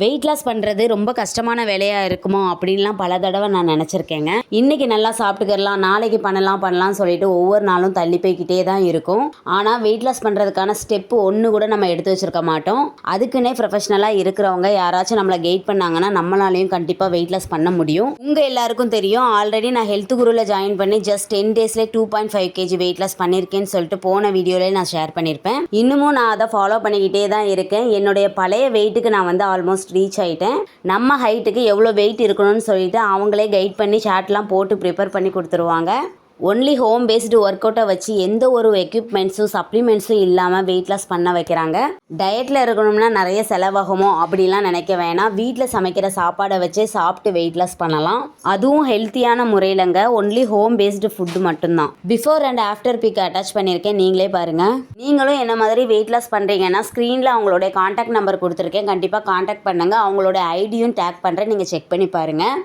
Weight loss பண்ணுறது ரொம்ப கஷ்டமான வேலையாக இருக்குமோ அப்படின்லாம் பல தடவை நான் நினச்சிருக்கேங்க. இன்றைக்கி நல்லா சாப்பிட்டுக்கிறலாம் நாளைக்கு பண்ணலாம் பண்ணலாம்னு சொல்லிட்டு ஒவ்வொரு நாளும் தள்ளி போய்கிட்டே தான் இருக்கும். ஆனால் வெயிட் லாஸ் பண்ணுறதுக்கான ஸ்டெப்பு ஒன்று கூட நம்ம எடுத்து வச்சிருக்க மாட்டோம். அதுக்குன்னே ப்ரொஃபஷனலாக இருக்கிறவங்க யாராச்சும் நம்மளை கெயிட் பண்ணாங்கன்னா நம்மளாலையும் கண்டிப்பாக வெயிட் லாஸ் பண்ண முடியும். உங்கள் எல்லாருக்கும் தெரியும் ஆல்ரெடி நான் ஹெல்த் குரூவில் ஜாயின் பண்ணி just ten டேஸ்லேயே two point five KG weight loss பண்ணியிருக்கேன்னு சொல்லிட்டு போன வீடியோலேயே நான் ஷேர் பண்ணியிருப்பேன் இன்னமும் நான் அதை ஃபாலோ பண்ணிக்கிட்டே தான் இருக்கேன். என்னுடைய பழைய வெயிட்டுக்கு நான் வந்து ஆல்மோஸ்ட் ரீச் ஆகிட்டேன் நம்ம ஹைட்டுக்கு எவ்வளோ வெயிட் இருக்கணும்னு சொல்லிட்டு அவங்களே கைட் பண்ணி சார்ட்லாம் போட்டு ப்ரிப்பேர் பண்ணி கொடுத்துருவாங்க. ஒன்லி ஹோம் பேஸ்டு ஒர்க் அவுட்டை வச்சு எந்த ஒரு எக்யூப்மெண்ட்ஸும் சப்ளிமெண்ட்ஸும் இல்லாமல் வெயிட் லாஸ் பண்ண வைக்கிறாங்க. டயட்டில் இருக்கணும்னா நிறைய செலவாகுமோ அப்படிலாம் நினைக்க வேணாம். வீட்டில் சமைக்கிற சாப்பாடை வச்சே சாப்பிட்டு வெயிட் லாஸ் பண்ணலாம். அதுவும் ஹெல்த்தியான முறையிலங்க. ஒன்லி ஹோம் பேஸ்டு ஃபுட்டு மட்டும்தான். Before and after pic attach பண்ணியிருக்கேன். நீங்களே பாருங்கள் நீங்களும் என்ன மாதிரி வெயிட் லாஸ் பண்ணுறீங்கன்னா ஸ்க்ரீனில் அவங்களுடைய காண்டாக்ட் நம்பர் கொடுத்துருக்கேன். கண்டிப்பாக காண்டாக்ட் பண்ணுங்கள் அவங்களோட ஐடியும் டேக் பண்ணுறேன் நீங்கள் செக் பண்ணி பாருங்கள்